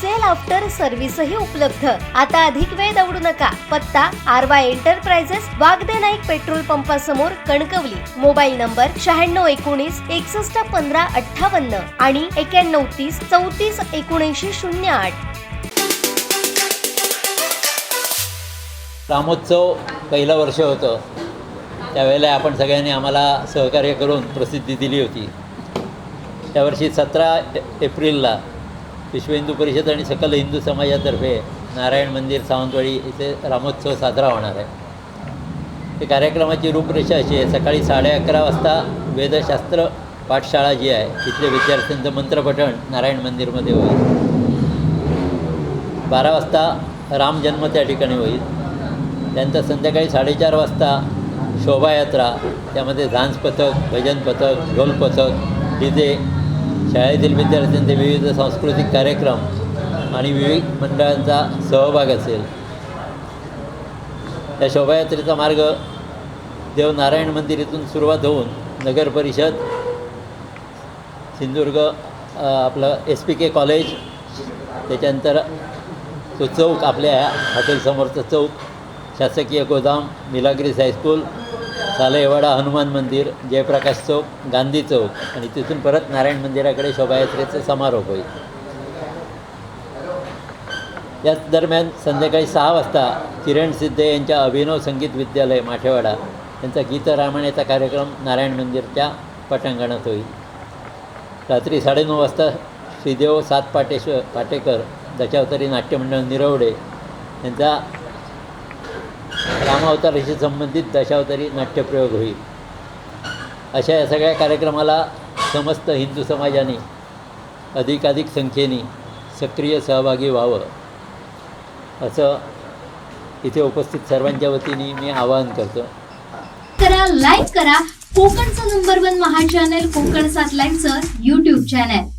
Sale after सर्व्हिसही उपलब्ध. आता अधिक वेळ दौडू नका. पत्ता आरवा एंटरप्राइजेस वागदे नाईक पेट्रोल पंपासमोर कणकवली. मोबाईल नंबर शहाण्णव एकोणीस एकसष्ट पंधरा अठ्ठावन्न आणि एक्याण्णव तीस चौतीस एकोणऐंशी शून्य आठ. रामोत्सव पहिलं वर्ष होतं. त्यावेळेला आपण सगळ्यांनी आम्हाला सहकार्य करून प्रसिद्धी दिली होती. त्यावर्षी सतरा एप्रिलला विश्व हिंदू परिषद आणि सकल हिंदू समाजातर्फे नारायण मंदिर सावंतवाडी इथे रामोत्सव साजरा होणार आहे. ते कार्यक्रमाची रूपरेषा अशी आहे. सकाळी साडे अकरा वाजता वेदशास्त्र पाठशाळा जी आहे तिथल्या विद्यार्थ्यांचं मंत्रपठण नारायण मंदिरमध्ये होईल. बारा वाजता रामजन्म त्या ठिकाणी होईल. त्यानंतर संध्याकाळी साडेचार वाजता शोभायात्रा त्यामध्ये झांज पथक भजन पथक ढोल पथक डीजे शाळेतील विद्यार्थ्यांचे विविध सांस्कृतिक कार्यक्रम आणि विविध मंडळांचा सहभाग असेल. त्या शोभायात्रेचा मार्ग देवनारायण मंदिर इथून सुरुवात होऊन नगर परिषद सिंधुदुर्ग आपलं एस पी के कॉलेज त्याच्यानंतर तो चौक आपल्या ह्या चौक शासकीय गोदाम मिलाग्रीस हायस्कूल सालेवाडा हनुमान मंदिर जयप्रकाश चौक गांधी चौक. आणि तिथून परत नारायण मंदिराकडे शोभायात्रेचा समारोप होईल. याच दरम्यान संध्याकाळी सहा वाजता किरण सिद्धे यांच्या अभिनव संगीत विद्यालय माठेवाडा यांचा गीतरामायणाचा कार्यक्रम नारायण मंदिरच्या पटांगणात होईल. रात्री साडेनऊ वाजता श्रीदेव सात पाटेश्वर पाटेकर दशावतारी नाट्यमंडळ निरवडे यांचा रामावताराशी संबंधित दशावतारी नाट्यप्रयोग होईल. अशा या सगळ्या कार्यक्रमाला समस्त हिंदू समाजाने अधिकाधिक संख्येने सक्रिय सहभागी व्हावं असं इथे उपस्थित सर्वांच्या वतीने मी आवाहन करतो. करा लाईक करा. कोकणचं number one Maha channel Konkan सात लाईनचं युट्यूब चॅनल